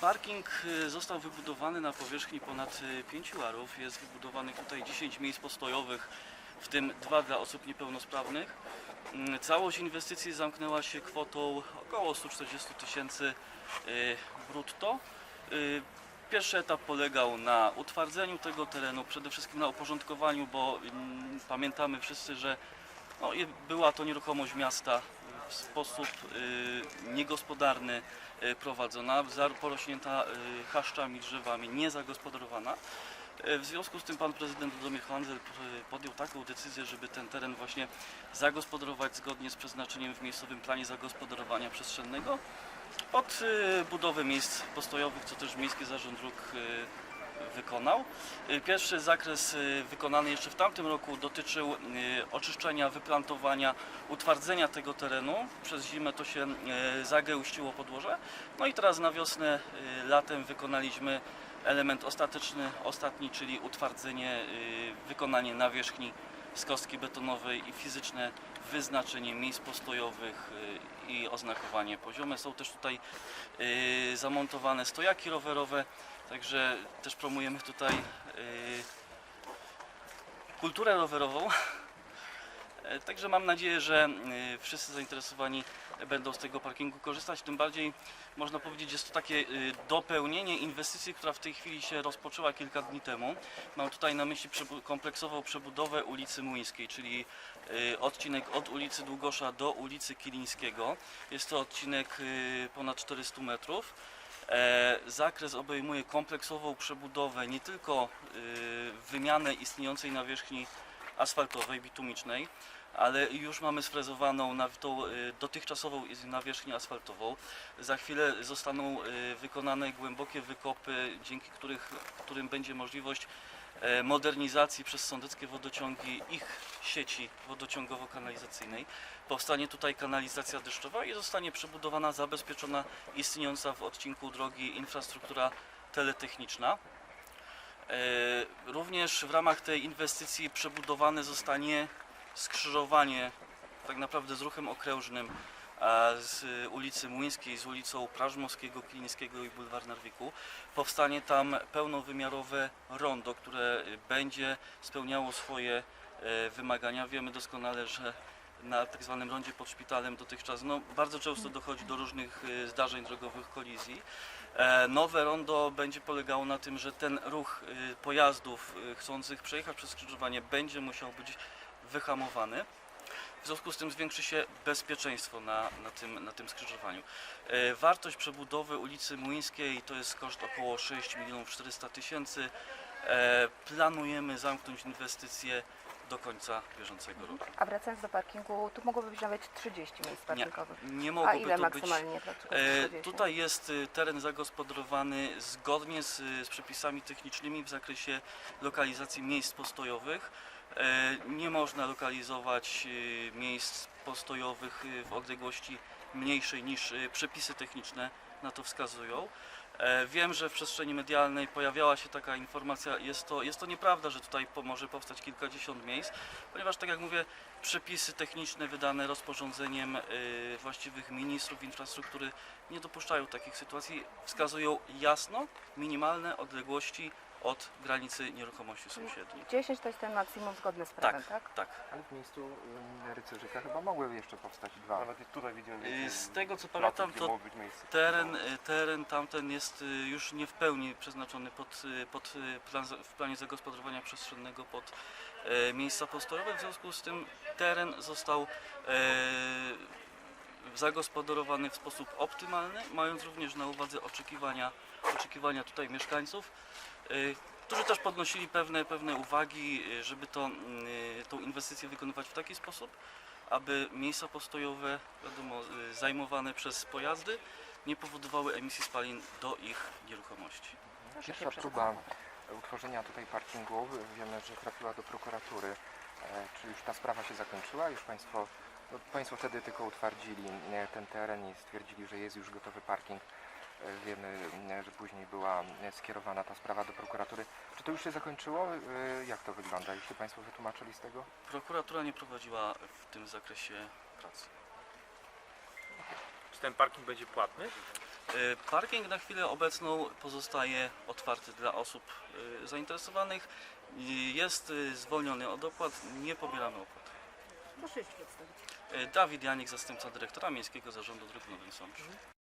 Parking y, został wybudowany na powierzchni ponad 5 arów. Jest wybudowanych tutaj 10 miejsc postojowych, w tym dwa dla osób niepełnosprawnych. Mm, Całość inwestycji zamknęła się kwotą około 140 tysięcy y, brutto. Y, Pierwszy etap polegał na utwardzeniu tego terenu, przede wszystkim na uporządkowaniu, bo mm, pamiętamy wszyscy, że no, była to nieruchomość miasta w sposób y, niegospodarny y, prowadzona, porośnięta y, chaszczami, drzewami, niezagospodarowana. W związku z tym pan prezydent Włodzimierz Handzel y, podjął taką decyzję, żeby ten teren właśnie zagospodarować zgodnie z przeznaczeniem w miejscowym planie zagospodarowania przestrzennego pod y, budowę miejsc postojowych, co też Miejski Zarząd Dróg wykonał. Y, Pierwszy zakres y, wykonany jeszcze w tamtym roku dotyczył y, oczyszczenia, wyplantowania, utwardzenia tego terenu. Przez zimę to się zagęściło podłoże. No i teraz na wiosnę, latem wykonaliśmy element ostateczny, ostatni, czyli utwardzenie, wykonanie nawierzchni z kostki betonowej i fizyczne wyznaczenie miejsc postojowych y, i oznakowanie poziome. Są też tutaj y, zamontowane stojaki rowerowe, także też promujemy tutaj y, kulturę rowerową. E, Także mam nadzieję, że y, wszyscy zainteresowani będą z tego parkingu korzystać. Tym bardziej można powiedzieć, jest to takie y, dopełnienie inwestycji, która w tej chwili się rozpoczęła kilka dni temu. Mam tutaj na myśli kompleksową przebudowę ulicy Młyńskiej, czyli odcinek od ulicy Długosza do ulicy Kilińskiego. Jest to odcinek ponad 400 metrów. E, Zakres obejmuje kompleksową przebudowę nie tylko wymianę istniejącej nawierzchni asfaltowej, bitumicznej, ale już mamy sfrezowaną na tą y, dotychczasową nawierzchnię asfaltową. Za chwilę zostaną y, wykonane głębokie wykopy, dzięki których, którym będzie możliwość e, modernizacji przez sądeckie wodociągi ich sieci wodociągowo-kanalizacyjnej. Powstanie tutaj kanalizacja deszczowa i zostanie przebudowana, zabezpieczona istniejąca w odcinku drogi infrastruktura teletechniczna. E, Również w ramach tej inwestycji przebudowane zostanie skrzyżowanie tak naprawdę z ruchem okrężnym a z ulicy Młyńskiej z ulicą Prażmowskiego, Kilińskiego i Bulwar Narwiku. Powstanie tam pełnowymiarowe rondo, które będzie spełniało swoje e, wymagania. Wiemy doskonale, że na tak zwanym rondzie pod szpitalem dotychczas no, bardzo często dochodzi do różnych e, zdarzeń drogowych, kolizji. E, Nowe rondo będzie polegało na tym, że ten ruch pojazdów chcących przejechać przez skrzyżowanie będzie musiał być wyhamowany. W związku z tym zwiększy się bezpieczeństwo na, na, tym, na tym skrzyżowaniu. E, Wartość przebudowy ulicy Młyńskiej to jest koszt około 6 milionów 400 tysięcy. E, Planujemy zamknąć inwestycje do końca bieżącego roku. A wracając do parkingu, tu mogłoby być nawet 30 miejsc Nie, parkingowych. nie A mogłoby ile to być maksymalnie pracuje? E, 40? Tutaj jest y, teren zagospodarowany zgodnie z, y, z przepisami technicznymi w zakresie lokalizacji miejsc postojowych. E, Nie można lokalizować y, miejsc postojowych y, w odległości mniejszej niż przepisy techniczne na to wskazują. E, Wiem, że w przestrzeni medialnej pojawiała się taka informacja, jest to, jest to nieprawda, że tutaj może powstać kilkadziesiąt miejsc, ponieważ tak jak mówię, przepisy techniczne wydane rozporządzeniem właściwych ministrów infrastruktury nie dopuszczają takich sytuacji, wskazują jasno minimalne odległości od granicy nieruchomości sąsiednich. 10 to jest ten maksimum zgodny z prawem, Tak, tak? tak. Ale w miejscu rycerzyka chyba mogły jeszcze powstać dwa. Nawet i tutaj widziałem Y, więcej Z tego co placów, pamiętam, gdzie to mogło być miejsce. teren, y, teren tamten jest y, już nie w pełni przeznaczony pod, y, pod y, plan, za- w planie zagospodarowania przestrzennego pod e, miejsca postojowe, w związku z tym teren został e, zagospodarowany w sposób optymalny, mając również na uwadze oczekiwania, oczekiwania tutaj mieszkańców, e, którzy też podnosili pewne, pewne uwagi, e, żeby to, e, tą inwestycję wykonywać w taki sposób, aby miejsca postojowe, wiadomo, zajmowane przez pojazdy, nie powodowały emisji spalin do ich nieruchomości. Pierwsza próba utworzenia tutaj parkingu wiemy, że trafiła do prokuratury. E, Czy już ta sprawa się zakończyła? Już Państwo, no, państwo wtedy tylko utwardzili e, ten teren i stwierdzili, że jest już gotowy parking. E, wiemy, e, że później była skierowana ta sprawa do prokuratury. Czy to już się zakończyło? Jak to wygląda? Już się Państwo wytłumaczyli z tego? Prokuratura nie prowadziła w tym zakresie pracy. Czy ten parking będzie płatny? Parking na chwilę obecną pozostaje otwarty dla osób zainteresowanych. Jest zwolniony od opłat, nie pobieramy opłat. Proszę jeszcze przedstawić. Dawid Janik, zastępca dyrektora Miejskiego Zarządu Dróg w Nowym Sączu.